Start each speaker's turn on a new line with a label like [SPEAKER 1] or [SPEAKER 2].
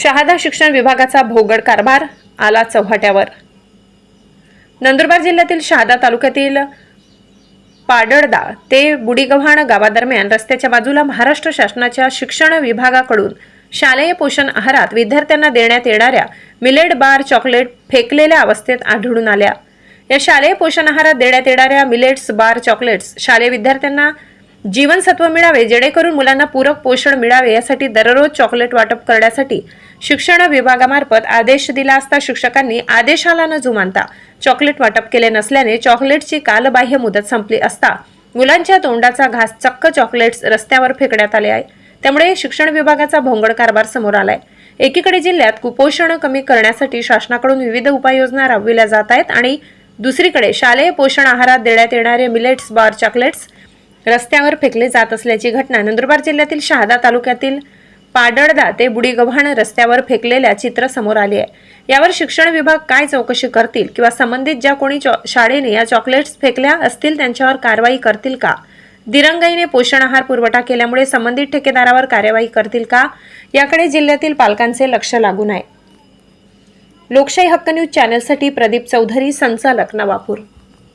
[SPEAKER 1] शहादा शिक्षण विभागाचा भोगड कारभार आला चव्हाट्यावर नंदुरबार जिल्ह्यातील शहादा तालुक्यातील पाडळदा ते बुडीगव्हाण गावादरम्यान रस्त्याच्या बाजूला महाराष्ट्र शासनाच्या शिक्षण विभागाकडून शालेय पोषण आहारात विद्यार्थ्यांना देण्यात येणाऱ्या मिलेट बार चॉकलेट फेकलेल्या अवस्थेत आढळून आल्या. या शालेय पोषण आहारात देण्यात येणाऱ्या मिलेट्स बार चॉकलेट्स शालेय विद्यार्थ्यांना जीवनसत्व मिळावे जेणेकरून मुलांना पूरक पोषण मिळावे यासाठी दररोज चॉकलेट वाटप करण्यासाठी शिक्षण विभागामार्फत आदेश दिला असता शिक्षकांनी आदेशाला न जुमानता चॉकलेट वाटप केले नसल्याने चॉकलेटची कालबाह्य मुदत संपली असता मुलांच्या तोंडाचा घास चक्क चॉकलेट्स रस्त्यावर फेकण्यात आले आहे. त्यामुळे शिक्षण विभागाचा भोंगड कारभार समोर आलाय. एकीकडे जिल्ह्यात कुपोषण कमी करण्यासाठी शासनाकडून विविध उपाययोजना राबविल्या जात आहेत आणि दुसरीकडे शालेय पोषण आहारात देण्यात येणारे मिलेट्स बार चॉकलेट्स रस्त्यावर फेकले जात असल्याची घटना नंदुरबार जिल्ह्यातील शहादा तालुक्यातील पाडळदा ते बुडीगव्हाण रस्त्यावर फेकलेल्या चित्र समोर आले आहे. यावर शिक्षण विभाग काय चौकशी करतील किंवा संबंधित ज्या कोणी शाळेने या चॉकलेट्स फेकल्या असतील त्यांच्यावर कारवाई करतील का? दिरंगाईने पोषण आहार पुरवठा केल्यामुळे संबंधित ठेकेदारावर कार्यवाही करतील का? याकडे जिल्ह्यातील पालकांचे लक्ष लागून आहे. लोकशाही हक्क न्यूज चॅनलसाठी प्रदीप चौधरी संचालक नवापूर.